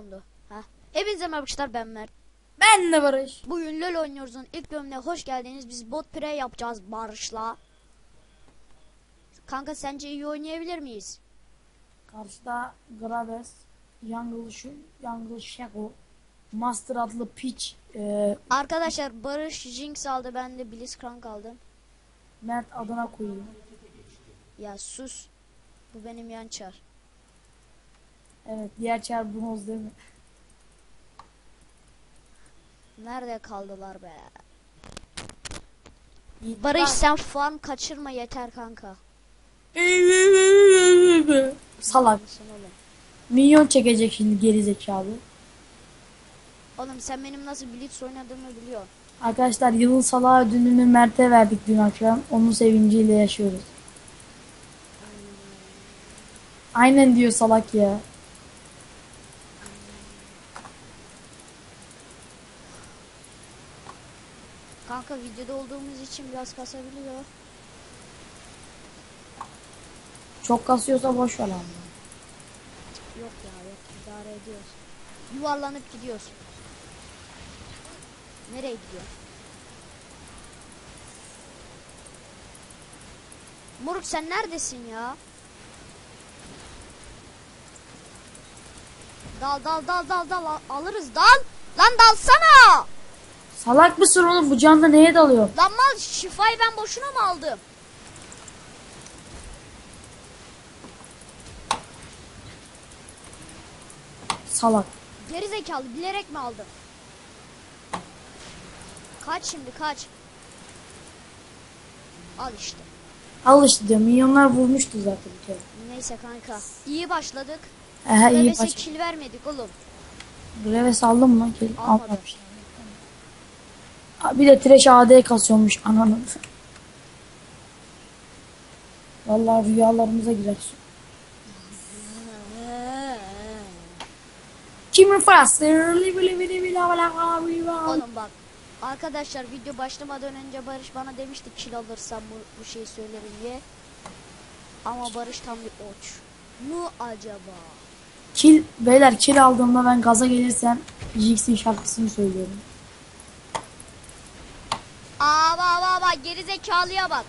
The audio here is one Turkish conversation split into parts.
Dondu. Ha. Hepinize merhaba arkadaşlar ben Mert. Ben de Barış. Bugün LoL oynuyoruz'un ilk bölümüne hoş geldiniz. Biz bot pre yapacağız Barış'la. Kanka sence iyi oynayabilir miyiz? Karşıda Graves, Jungle Jungle Shaco, Master adlı piç, e, Arkadaşlar Barış Jinx aldı ben de Blitzcrank aldım. Mert adına koyuyor. Ya sus. Bu benim yan çar. Evet, diğer çar bronz değil mi? Nerede kaldılar be? Yiğit Barış sen farm kaçırma yeter kanka. Salak. Mısın oğlum? Minyon çekecek şimdi geri zekalı. Oğlum sen benim nasıl Blitz oynadığımı biliyorsun. Arkadaşlar yılın salağı ödülünü Mert'e verdik dün akşam. Onun sevinciyle yaşıyoruz. Aynen diyor salak ya. Kanka videoda olduğumuz için biraz kasabiliyor. Çok kasıyorsa boş ver ama. Yok ya yok idare ediyoruz. Yuvarlanıp gidiyoruz. Nereye gidiyor? Moruk sen neredesin ya? Dal dal dal dal dal al- alırız dal. Lan dalsana. Salak mısın oğlum bu canda neye dalıyor? Lan mal şifayı ben boşuna mı aldım? Salak. Geri zekalı bilerek mi aldım? Kaç şimdi kaç. Al işte. Al işte diyor. Milyonlar vurmuştu zaten bir kere. Neyse kanka. İyi başladık. Ehe iyi Bebese baş. kill vermedik oğlum. Greves aldın mı? Gel, Almadım. almamış. Bir de Trash AD kasıyormuş ananın. Vallahi rüyalarımıza girer. Kimin faster? Oğlum bak. Arkadaşlar video başlamadan önce Barış bana demişti kill alırsam bu, bu şeyi söylerim diye. Ama Barış tam bir oç. Mu acaba? Kill, beyler kill aldığımda ben gaza gelirsem Jix'in şarkısını söylüyorum. Aa bak bak geri zekalıya bak.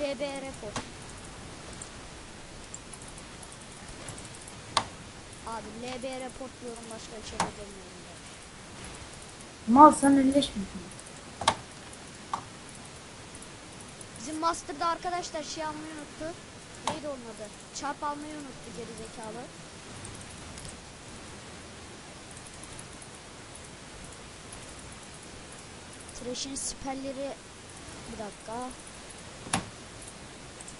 LB report. Abi LB report diyorum başka bir şey demiyorum. Mal sen elleşmiyorsun. Bizim master'da arkadaşlar şey almayı unuttu. Neydi onun adı? Çarp almayı unuttu geri zekalı. Thresh'in siperleri bir dakika.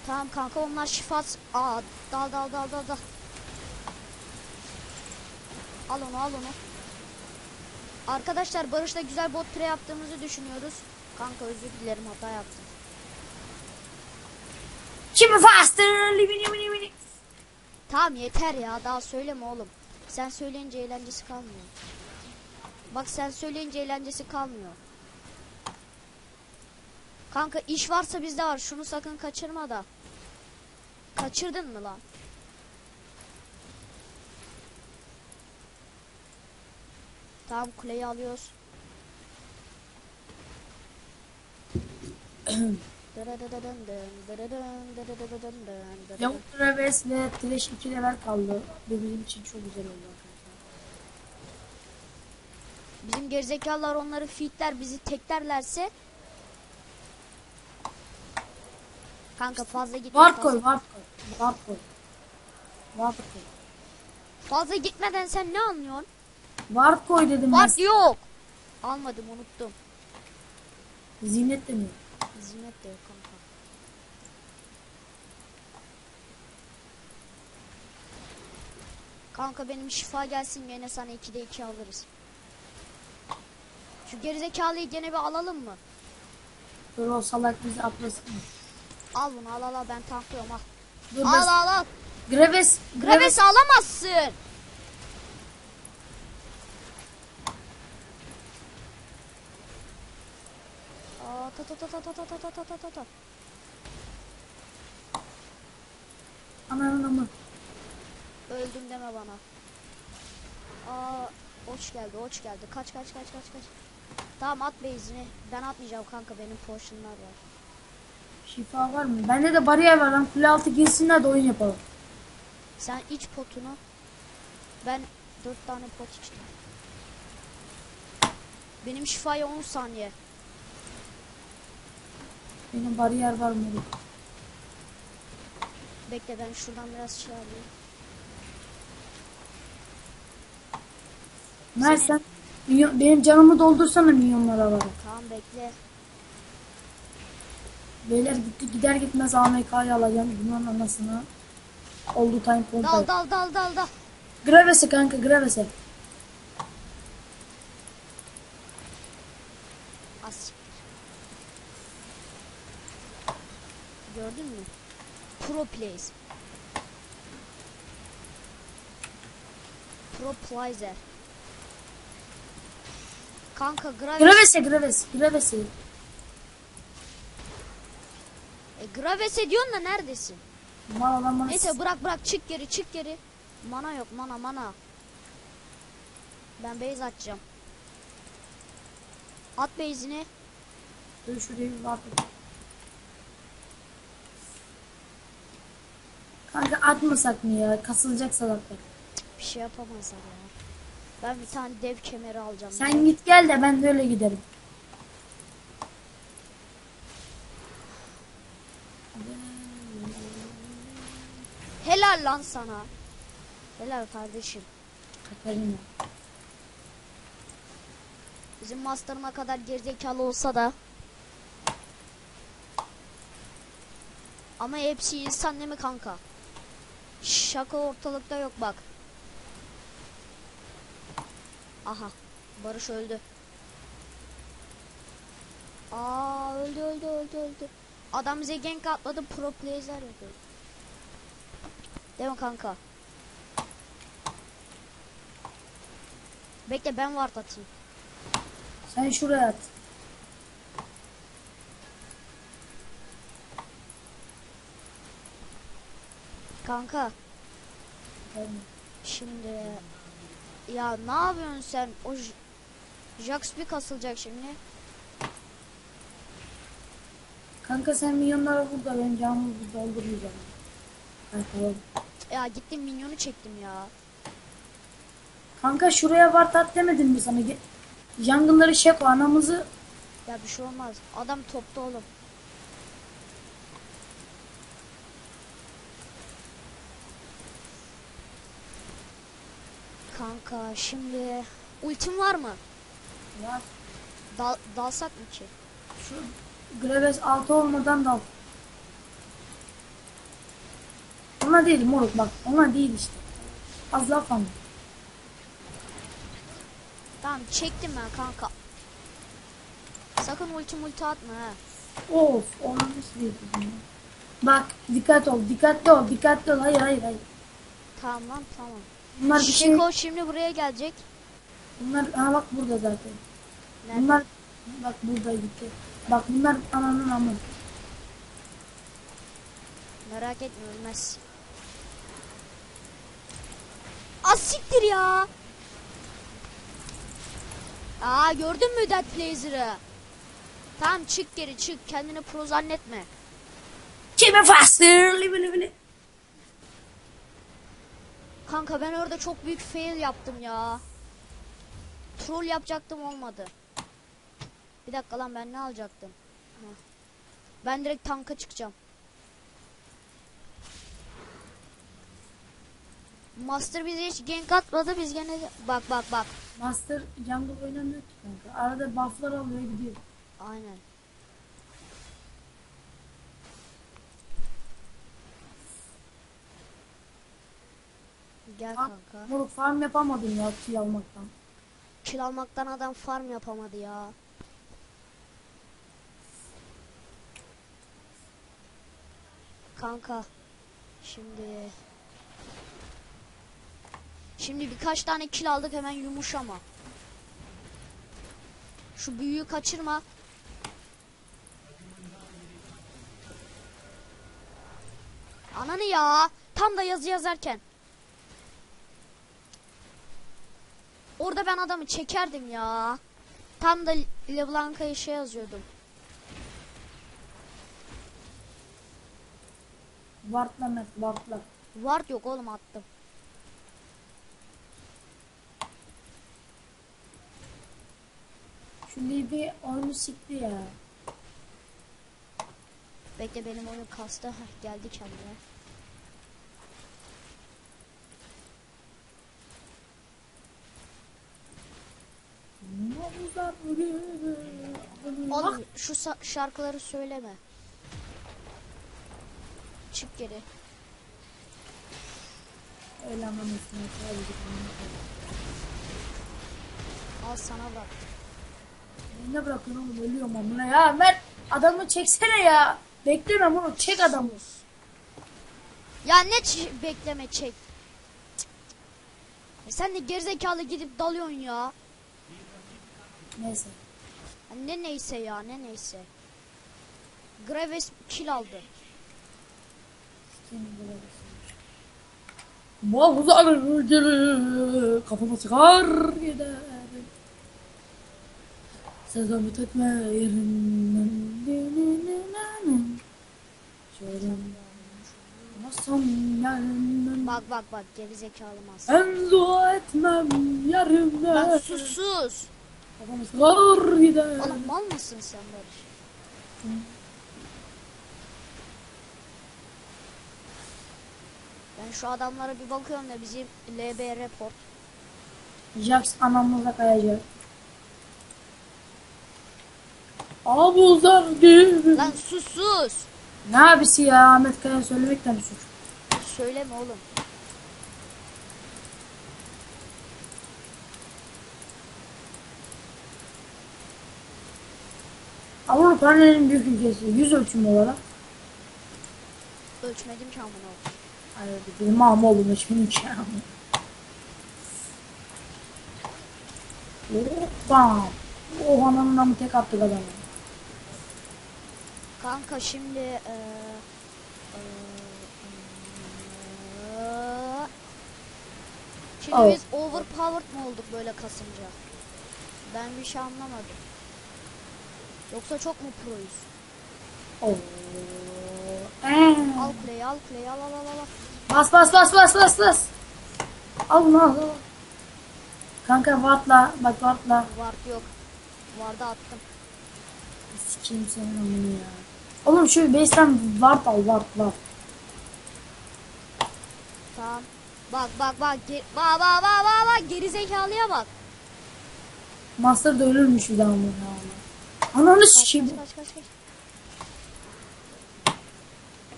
Tamam kanka onlar şifas. Aa dal dal dal dal dal. Al onu al onu. Arkadaşlar Barış'la güzel bot pre yaptığımızı düşünüyoruz. Kanka özür dilerim hata yaptım. Kimin faster? Tamam yeter ya daha söyleme oğlum. Sen söyleyince eğlencesi kalmıyor. Bak sen söyleyince eğlencesi kalmıyor. Kanka iş varsa bizde var. Şunu sakın kaçırma da. Kaçırdın mı lan? Tamam kuleyi alıyoruz. Yavuk Reves ve Trash 2 level kaldı. Bu bizim için çok güzel oldu arkadaşlar. Bizim gerizekalılar onları fitler bizi teklerlerse Kanka fazla gitme Ward koy, ward koy. Ward koy. Ward koy. Fazla gitmeden sen ne anlıyorsun? Ward koy dedim Var ben. yok. Almadım unuttum. Zinet demiyor. Zinet de yok kanka. Kanka benim şifa gelsin gene sana 2'de 2 alırız. Şu gerizekalıyı gene bir alalım mı? Dur o salak bizi atlasın. Al bunu al al al ben tanklıyorum al. Dur Al al al. Graves, Graves alamazsın. Aa, ta ta ta ta ta ta ta ta ta ta ta ta. Ananın ama. Öldüm deme bana. Aa, oç geldi, oç geldi. Kaç kaç kaç kaç kaç. Tamam at base'ini. Ben atmayacağım kanka benim potion'lar var. Şifa var mı? Bende de bariyer var lan. Kule altı girsinler de oyun yapalım. Sen iç potunu. Ben 4 tane pot içtim. Benim şifaya 10 saniye. Benim bariyer var mı? Bekle ben şuradan biraz şey alayım. Mert sen benim canımı doldursana milyonlara var. Tamam bekle. Beyler gitti gider gitmez AMK'yı alacağım. Bunların anasını. Oldu time pompa. Dal dal dal dal dal. Gravese kanka gravese. Az. Gördün mü? Pro plays. Pro player. Kanka Graves, Gravese gravese gravese. E, Graves ediyorsun da neredesin? Mal adam bana Neyse bırak bırak çık geri çık geri. Mana yok mana mana. Ben base atacağım. At base'ini. Dur şuraya bir bak. Kanka atmasak mı ya? Kasılacak salaklar. Bir şey yapamazlar ya. Ben bir tane dev kemeri alacağım. Sen git gel de ben de öyle giderim. Helal lan sana. Helal kardeşim. Katarina. Bizim master'ına kadar gerizekalı olsa da. Ama hepsi insan değil mi kanka? Şaka ortalıkta yok bak. Aha. Barış öldü. Aa öldü öldü öldü öldü. Adam bize gank atladı pro player yapıyor. Değil mi kanka? Bekle ben ward atayım. Sen şuraya at. Kanka şimdi ya ne yapıyorsun sen? O Jax bir kasılacak şimdi. Kanka sen milyonlara vur da ben canımı bir doldurmayacağım. Kanka. Ya gittim minyonu çektim ya. Kanka şuraya var tat demedim mi sana? Yangınları şeko anamızı Ya bir şey olmaz. Adam topta oğlum. Kanka şimdi ultim var mı? ya Dal dalsak mı ki? şu Graves altı olmadan dal. Ona değil moruk bak ona değil işte. Az laf anla. Tamam çektim ben kanka. Sakın ulti multi atma ha. Of yapayım ya? Bak dikkat ol dikkatli ol dikkatli ol hayır hayır hayır. Tamam tamam. Bunlar bir şey Şeko şimdi buraya gelecek. bunlar ha bak burada zaten. Nerede? Bunlar bak burada gitti. Bak bunlar ananın amı. Merak etme ölmez. Asiktir ya. Aa gördün mü Dead Blazer'ı? Tamam çık geri çık kendini pro zannetme. Kime faster. Kanka ben orada çok büyük fail yaptım ya. Troll yapacaktım olmadı. Bir dakika lan ben ne alacaktım? Ben direkt tanka çıkacağım. Master bize hiç gank atmadı biz gene de... Bak bak bak. Master jungle oynamıyor ki kanka. Arada bufflar alıyor gidiyor. Aynen. Gel Ha, kanka. Moruk farm yapamadım ya kill almaktan. Kill almaktan adam farm yapamadı ya. Kanka. Şimdi Şimdi birkaç tane kill aldık hemen yumuşama. Şu büyüyü kaçırma. Ananı ya. Tam da yazı yazarken. Orada ben adamı çekerdim ya. Tam da LeBlanc'a şey yazıyordum. Vartla Mert vartla. Ward yok oğlum attım. Libya oyunu sikti ya. Bekle benim oyun kastı. Heh, geldi kendine. Oğlum şu şarkıları söyleme. Çık geri. Öyle ama üstüne Al sana bak. Ne bırakıyorsun oğlum ölüyorum amına ya Mert adamı çeksene ya. Bekleme bunu çek adamı. Ya ne bekleme çek. E sen de gerizekalı gidip dalıyorsun ya. Neyse. Ya Ne neyse ya ne neyse. Graves kill aldı. Muhafızlar gibi kafama çıkar gider. Nasıl yerinden Bak bak bak gerizekalı mas. Ben dua etmem yarımda Lan sus sus. Çıkar gider Oğlum mal mısın sen Barış? Ben şu adamlara bir bakıyorum da bizim LB report. Jax anamıza kayacak Abuzar gibi Lan sus sus. Ne abisi ya Ahmet Kaya söylemekten bir suç. Söyleme oğlum. Avrupa'nın en büyük ülkesi. Yüz ölçümü olarak. Ölçmedim ki amına. Hayır benim ama oğlum ölçümü ki. Bam. O ananın namı tek attık adamı. Kanka şimdi eee, eee, Şimdi Oh. biz overpowered mı olduk böyle kasınca? Ben bir şey anlamadım. Yoksa çok mu proyuz? Ee. Al play al play al al al al. Bas bas bas bas bas bas. Al bunu al. al. Kanka Vart'la bak Vart'la. Ward yok. Ward'a attım. Sikeyim senin amını ya. Oğlum şu base'ten Vart al Vart Vart. Tamam. Bak bak bak. Ge bak bak bak bak bak. Gerizekalıya bak. Master da ölürmüş bir daha ya. Ananı Kaç sikeyim. kaç kaç kaç kaç.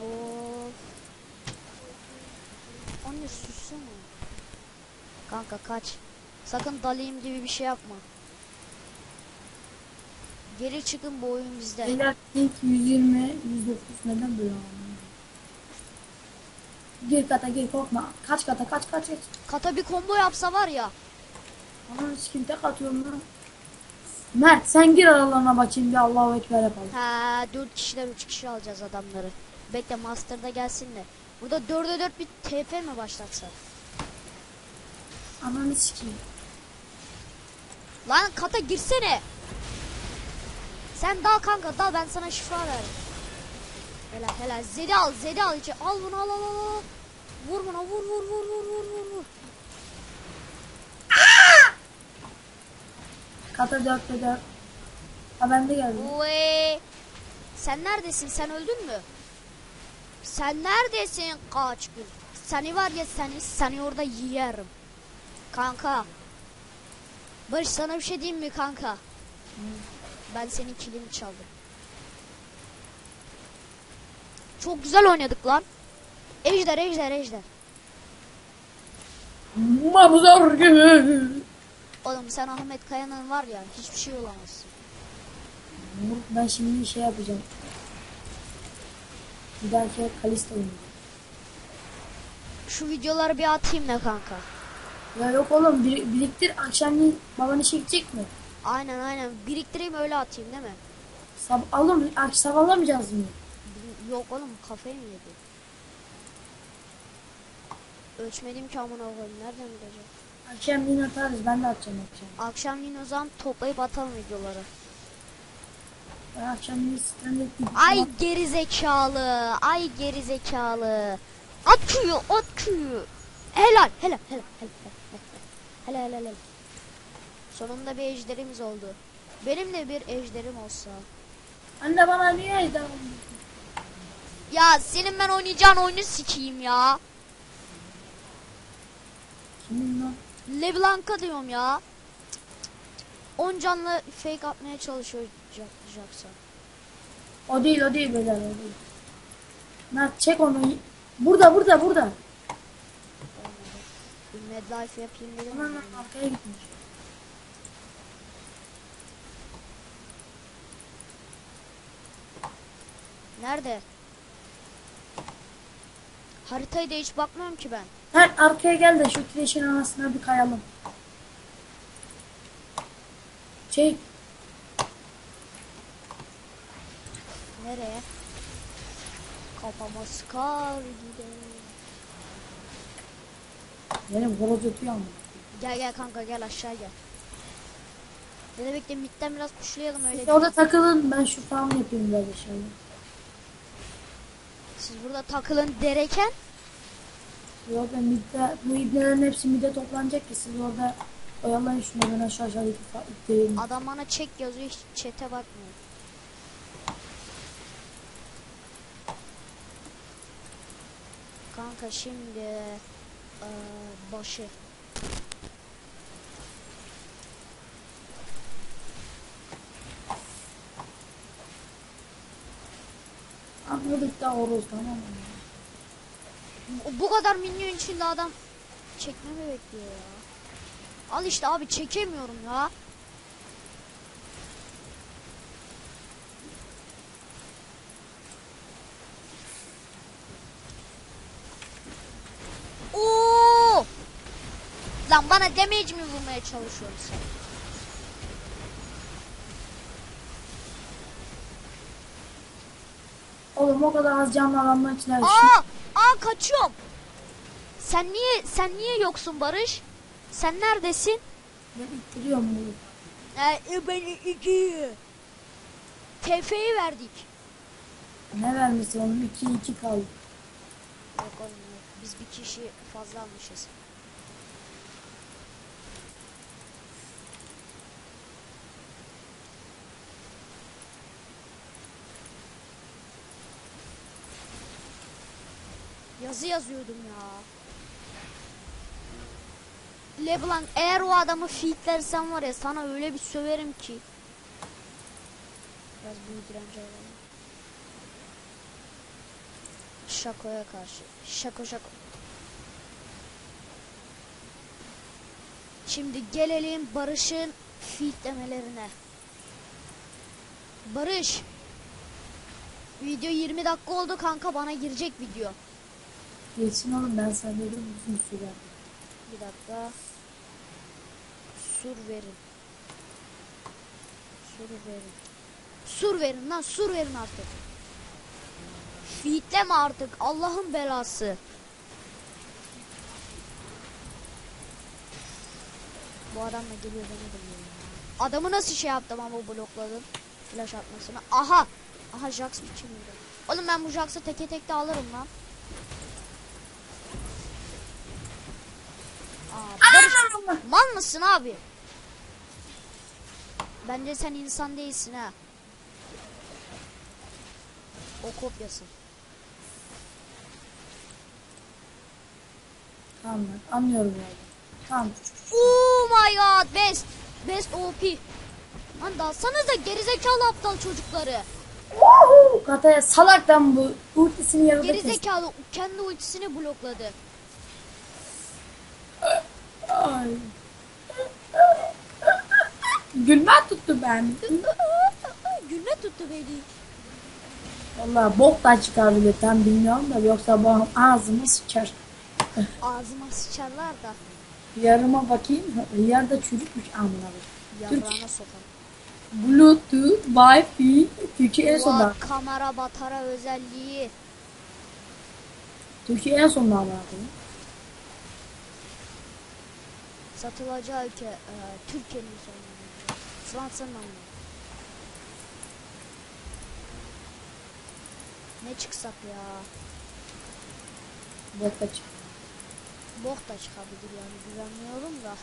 Of. Anne sussana. Kanka kaç. Sakın dalayım gibi bir şey yapma. Geri çıkın bu oyun bizde. Beyler ilk 120, 109 neden böyle amına? Gir kata gir korkma. Kaç kata kaç kaç kaç. Kata bir combo yapsa var ya. Ananı sikeyim tek atıyorum lan. Mert sen gir aralarına bakayım bir Allahu Ekber yapalım. Ha 4 kişiler 3 kişi alacağız adamları. Bekle Master'da gelsin de. Burada 4'e 4 bir TP mi başlatsak? Ananı sikeyim. Lan kata girsene. Sen dal kanka dal ben sana şifa veririm. Helal helal zedi al zedi al içi al bunu al al al. Vur buna vur vur vur vur vur vur vur. Kata 4'te 4. Ha ben de geldim. Uy. Sen neredesin sen öldün mü? Sen neredesin kaç gün? Seni var ya seni seni orada yerim. Kanka. Barış sana bir şey diyeyim mi kanka? Ben senin kilini çaldım. Çok güzel oynadık lan. Ejder ejder ejder. Mabuzar gibi. Oğlum sen Ahmet Kaya'nın var ya hiçbir şey olamazsın. Ben şimdi şey yapacağım. Bir dahaki Kalista oynayacağım. Şu videoları bir atayım da kanka. Ya yok oğlum bir, biriktir akşamleyin baban işe gidecek mi? Aynen aynen biriktireyim öyle atayım değil mi? Sab oğlum ak sabahlamayacağız mı? Yok oğlum kafayı mı yedi? Ölçmedim ki amına koyayım nereden bileceğim? Akşam yine atarız. Ben de atacağım akşam. Akşamleyin o zaman toplayıp atalım videoları. Ben akşam yine sistemde Ay geri zekalı. Ay geri zekalı. At köyü, at köyü. Helal, helal, helal, helal, helal. Helal, helal, helal. Sonunda bir ejderimiz oldu. Benim de bir ejderim olsa. Anne bana niye edam? Ya senin ben oynayacağın oyunu sikeyim ya. Kimin lan? Leblanca diyorum ya. 10 canlı fake atmaya Jackson. O değil o değil beyler o değil. Mert çek onu. Burada burada burada. Bir medlife yapayım dedim. Aman arkaya gitmiş. Nerede? Haritayı da hiç bakmıyorum ki ben. Mert arkaya gel de şu kireçin arasına bir kayalım. Çek. Nereye? Kafama sıkar gidelim. Benim horoz ötüyor ama. Gel gel kanka gel aşağı gel. Dede bekle midden biraz puşlayalım öyle. Siz orada takılın ben şu farm yapayım biraz aşağıya. Siz burada takılın dereken Yok ben midde, bu ibnelerin hepsi midde toplanacak ki siz orada oyalayın şunu ben aşağı fa- ittireyim. adam bana çek yazıyor hiç çete bakmıyor. Kanka şimdi eee, başı. Da horoz tamam mı? Bu- Bu kadar minyon içinde adam çekmemi bekliyor ya. Al işte abi çekemiyorum ya. Oo! Lan bana damage mi vurmaya çalışıyorsun sen? Oğlum o kadar az canlı adamlar için her. Aa! Aa kaçıyorum. Sen niye sen niye yoksun Barış? Sen neredesin? Ben ittiriyorum bunu. Ee, ben iki. TF'yi verdik. Ne vermişsin oğlum 2-2 kaldı. Yok oğlum yok. Biz bir kişi fazla almışız. Yazı yazıyordum ya. Leblanc eğer o adamı feedlersen var ya sana öyle bir söverim ki. Biraz büyük direnci alalım. Şakoya karşı. Şako şako. Şimdi gelelim Barış'ın feedlemelerine. Barış. Video 20 dakika oldu kanka bana girecek video. Geçsin oğlum ben sana dedim uzun sürer. Bir dakika. Sur verin. Sur verin. Sur verin lan sur verin artık. Feedleme artık Allah'ın belası. Bu adam da geliyor beni ya. Adamı nasıl şey yaptım ama blokladın flash atmasını. Aha. Aha Jax biçiminde. Oğlum ben bu Jax'ı teke tek de alırım lan. Barış, mal mısın abi? Bence sen insan değilsin ha. O kopyası. Tamam anlıyorum yani. Tamam. Oh my god best. Best OP. Lan dalsanıza gerizekalı aptal çocukları. Kataya salaktan bu ultisini yarıda. Gerizekalı kendi ultisini blokladı. Ay. Gülme tuttu ben. Gülme tuttu beni. Valla bok da çıkabilir tam bilmiyorum da yoksa bu ağzımı sıçar. Ağzıma sıçarlar da Yarıma bakayım. Yarıda çürükmüş amına koyayım. yaprağına sokarım. Bluetooth, Wi-Fi, Türkiye en Vay, sonunda. kamera batara özelliği. Türkiye en sonunda amına koyayım. Satılacağı ülke e, Türkiye'nin sonu. Fransa'nın ama. Ne çıksak ya? Bok açık. Bok da çıkabilir yani güvenmiyorum da.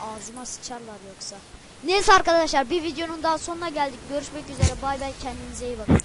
Ağzıma sıçarlar yoksa. Neyse arkadaşlar bir videonun daha sonuna geldik. Görüşmek üzere. Bay bay kendinize iyi bakın.